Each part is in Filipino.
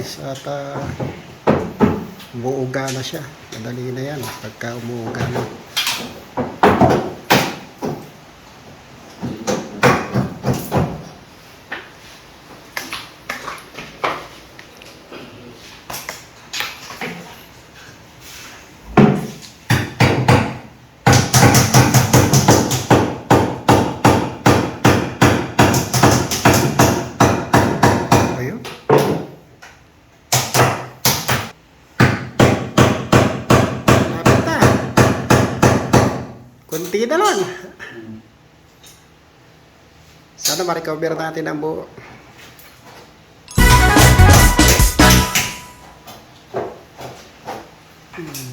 guys at uh, umuuga na siya. Madali na yan pagka umuuga na. Sana ma-recover natin ang buo. Hmm.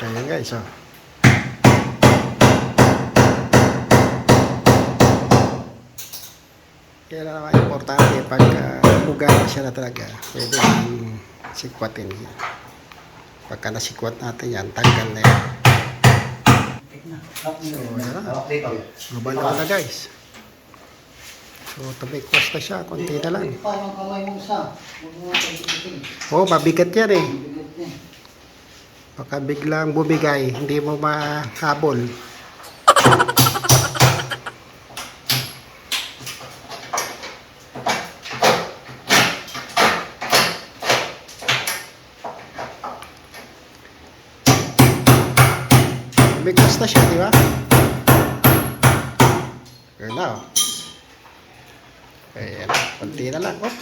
Kaya guys, oh. Kaya naman importante pag uh, ugali siya na talaga, pwede yung sikwatin niya. Pagka nasikwat natin yan, tanggal na yan. So, yan na. Gumalaw na guys. So, tumikwas na siya, konti na lang. Parang kamay mo. Oo, oh, mabigat yan eh. Baka biglang bumigay, hindi mo mahabol. Biglas na siya, di ba? Yun na, oh. Ayan, konti na lang. Oh.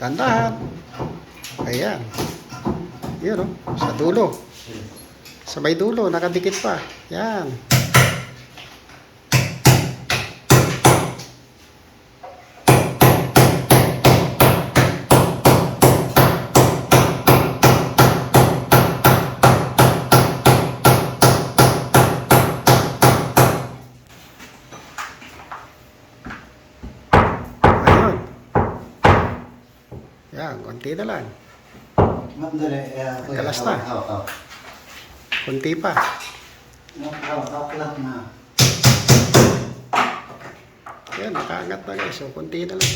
Tandahan. Ayan. Yan oh, sa dulo. Sa may dulo, nakadikit pa. Yan. Ayun. Yan, konti na lang. Madali. eh, kuya, Kalas na. hawak, hawak. Konti pa. Hawak lang na. Yan, nakaangat na guys. So, konti na lang.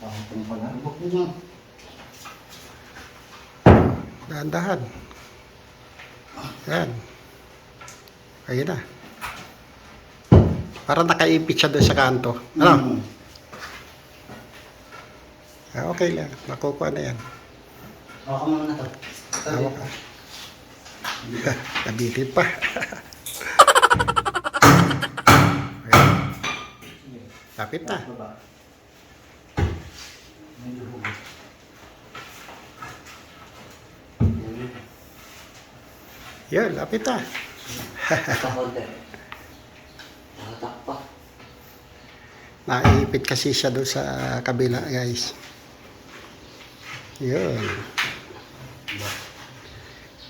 Hawak mo pala. Hawak mo na. Dahan-dahan. Yan. Ayun na. Parang nakaipit siya doon sa kanto. Ano? Mm. Ah, okay lang. Makukuha na yan. Hawak mo na to. Hawak ka. Nabitin pa. Lapit na. Medyo hugot. Yan, lapit na. Kakonti. Nakatak pa. Naipit kasi siya doon sa kabila, guys. Yun.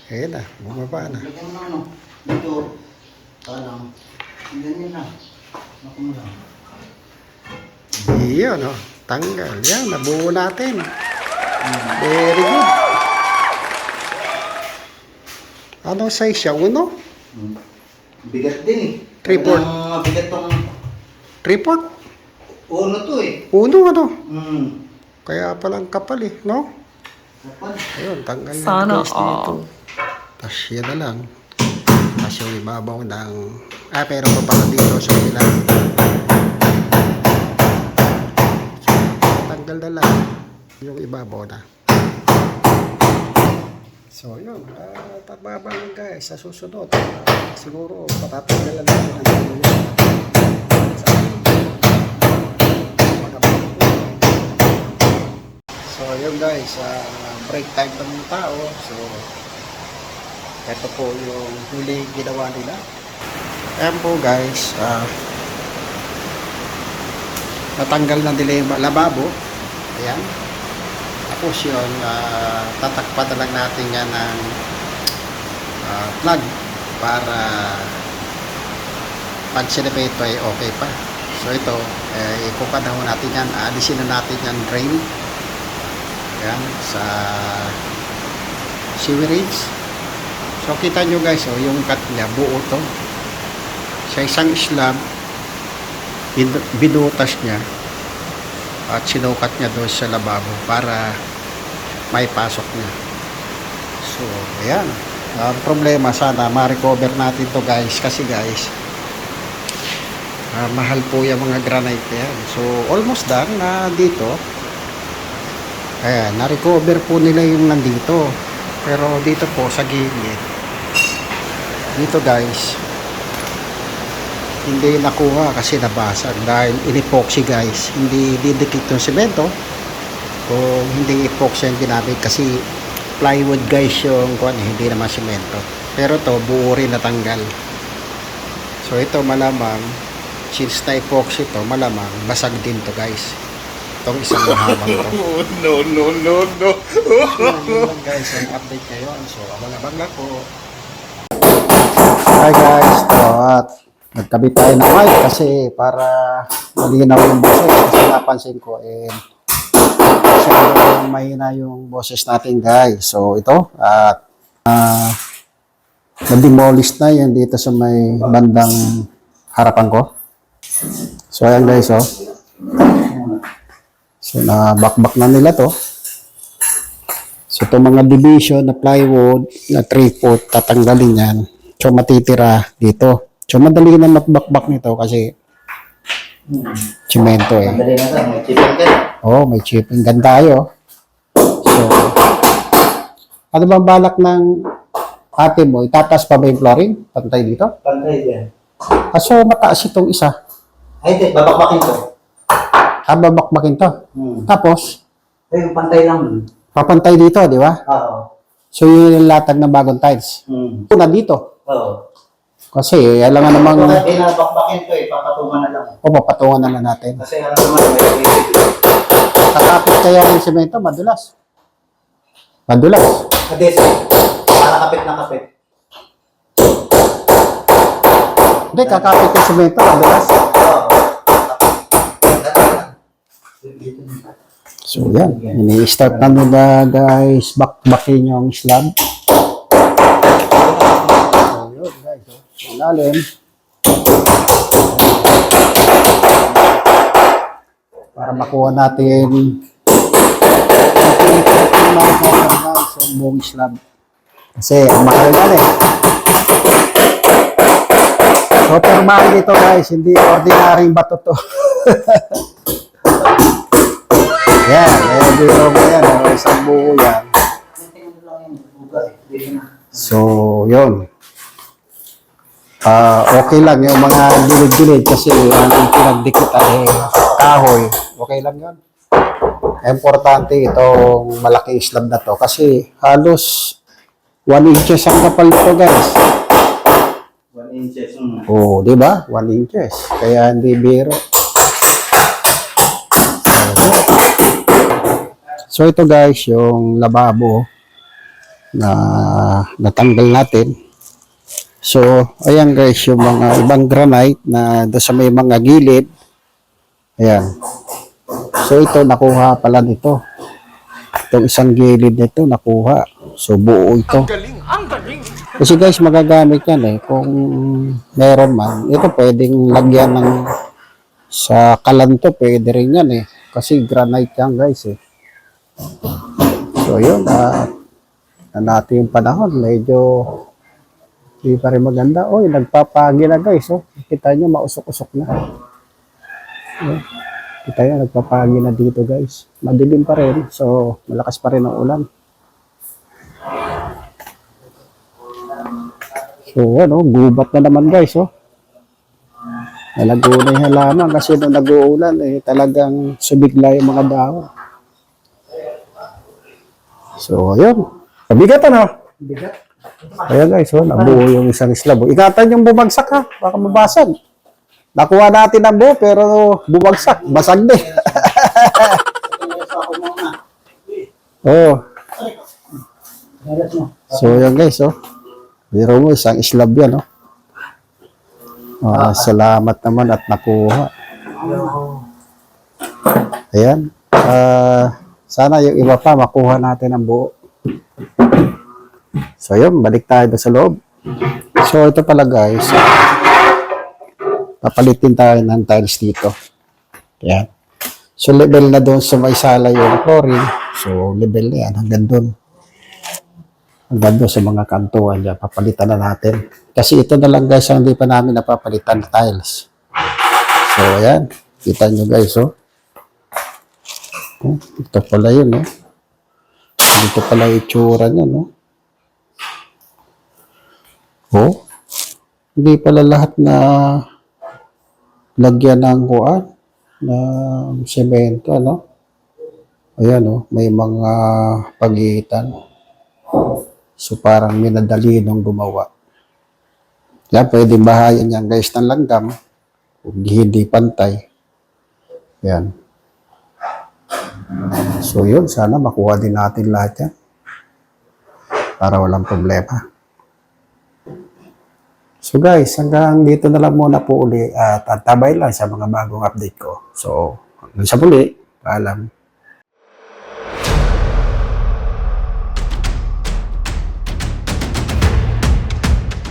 Ayun na, bumaba na. Lagyan mo na ano. Dito. Talang. Ganyan na. Naku mo lang. Yun, oh. Tanggal. Yan, nabuo natin. Very good. Anong size siya? Uno? Mm. Bigat din eh. Three-fourth. Talagang Mabigat tong Tripod? uno to eh. Uno, ano? Mm. Kaya palang kapal eh, no? Kapal. Ayun, tanggal na Sana guys dito. Tapos yan na lang. Tapos yung ibabaw ng... Ah, pero pa pala dito sa ilang. Tanggal na lang. Yung ibabaw na. So, yun. Uh, tagbabang lang guys sa susunod. Ah, siguro, patatanggalan natin ang bago. So, yun guys. ah, break time na ng tao. So, ito po yung huli ginawa nila. Ayan po guys. ah, natanggal na yung lababo. Ayan. Tapos yun, ah, tatakpan na lang natin yan ng ah, plug para pag sinipate pa ay okay pa. So ito, eh, ikupa na ho natin yan. Aalisin na natin yan drain. Ayan, sa sewerage. So kita nyo guys, oh, yung cut niya, buo to. Sa isang slab, bin- binutas niya at sinukat niya doon sa lababo para may pasok niya. So, ayan. Ang problema, sana ma-recover natin to guys. Kasi guys, ah, mahal po yung mga granite yan. So, almost done na dito. Ayan, na-recover po nila yung nandito. Pero dito po sa gilid, dito guys, hindi nakuha kasi nabasag dahil in-epoxy guys. Hindi didikit yung semento kung hindi epoxy ang ginamit kasi plywood guys yung kuan eh, hindi naman semento. Pero to buo rin natanggal. So ito malamang since na epoxy to malamang basag din to guys. Itong isang mahabang to. No, no, no, no. So, yun guys, ang update ngayon. So, abang-abang lang po. Hi guys, so, at nagkabit tayo ng mic kasi para malinaw yung boses kasi napansin ko eh masyadong mahina yung boses natin guys. So, ito at uh, na-demolish na yan dito sa may bandang harapan ko. So, ayan guys, oh. So, na-backback na nila to. So, itong mga division na plywood na 3 foot, tatanggalin yan. So, matitira dito. So, madali na matbakbak nito kasi simento eh. Madali na sa, may chipping ka. Oh, may chipping. Ganda tayo. So, ano bang balak ng ate mo? Itatas pa ba yung flooring? Pantay dito? Pantay yan. Kaso mataas itong isa. Ay, hindi, babakbakin ko. Ah, babakbakin to. Hmm. Tapos, Ay, yung pantay lang. papantay dito, di ba? Oo. So, yun yung latag ng bagong tiles. Hmm. Una dito. Oo. Kasi, alam nga namang, Kaya binabakbakin ko eh, papatungan na lang. o papatungan na lang natin. Kasi alam naman, may Kakapit kaya yung semento, madulas. Madulas. Kades, para kapit na kapit. Hindi, kakapit yung semento, madulas. Oo. So, yan. Ini-start na nila, guys. Bakbakin yung slab. So, yun, guys. Ilalim. Para makuha natin yung buong slab. Kasi, ang mahal na eh. Super mahal dito guys, hindi ordinaryong bato to. Yan, eh, biro mo yan. Ano, isang buo yan. So, yun. Ah, okay lang yung mga gilid-gilid kasi ang pinagdikit ay kahoy. Okay lang yun. Importante itong malaking slab na to kasi halos 1 inches ang kapal nito guys. 1 inches. Oo, di ba? 1 inches. Kaya hindi biro. So ito guys, yung lababo na natanggal natin. So, ayan guys, yung mga ibang granite na doon sa may mga gilid. Ayan. So ito, nakuha pala nito. Itong isang gilid nito, nakuha. So buo ito. Galing, ang galing. Kasi guys, magagamit yan eh. Kung meron man, ito pwedeng lagyan ng sa kalanto, pwede rin yan eh. Kasi granite yan guys eh. So yun, na natin yung panahon, medyo hindi pa rin maganda. Oy, nagpapagi na guys. Oh. Kita nyo, mausok-usok na. Oh. Kita nyo, nagpapagi na dito guys. Madilim pa rin. So, malakas pa rin ang ulan. So, ano, gubat na naman guys, oh. Nalago na yung halaman kasi nung nag-uulan, eh, talagang subigla yung mga dahon. So, ayun. Pabigat ano? Bigat. Ayan guys, oh, nabuo yung isang slab. Ikatan yung bumagsak ha, baka mabasag. Nakuha natin ang buo pero bumagsak, basag din. oh, Alas mo. so yan guys, oh. Biro mo, isang slab yan, oh. Ah, salamat naman at nakuha. Ayan. Ah, sana yung iba pa makuha natin ang buo. So, yun, balik tayo sa loob. So, ito pala guys, papalitin tayo ng tiles dito. Yan. So, level na doon sa may sala yung flooring. So, level na yan hanggang doon. Hanggang doon sa mga kantuan yan, papalitan na natin. Kasi ito na lang guys, hindi pa namin napapalitan na tiles. So, ayan. Kita nyo guys, oh. Oh, ito pala yun, oh. Dito pala itsura niya, no? Oh, hindi pala lahat na lagyan ng kuan ng semento, ano? Ayan, oh, may mga pagitan. So, parang minadali nung gumawa. Yan, pwede bahayan yan guys ng langgam. Kung hindi pantay. Yan. So, yun. Sana makuha din natin lahat yan. Para walang problema. So guys, hanggang dito na lang muna po uli at antabay lang sa mga bagong update ko. So, hanggang sa muli, paalam.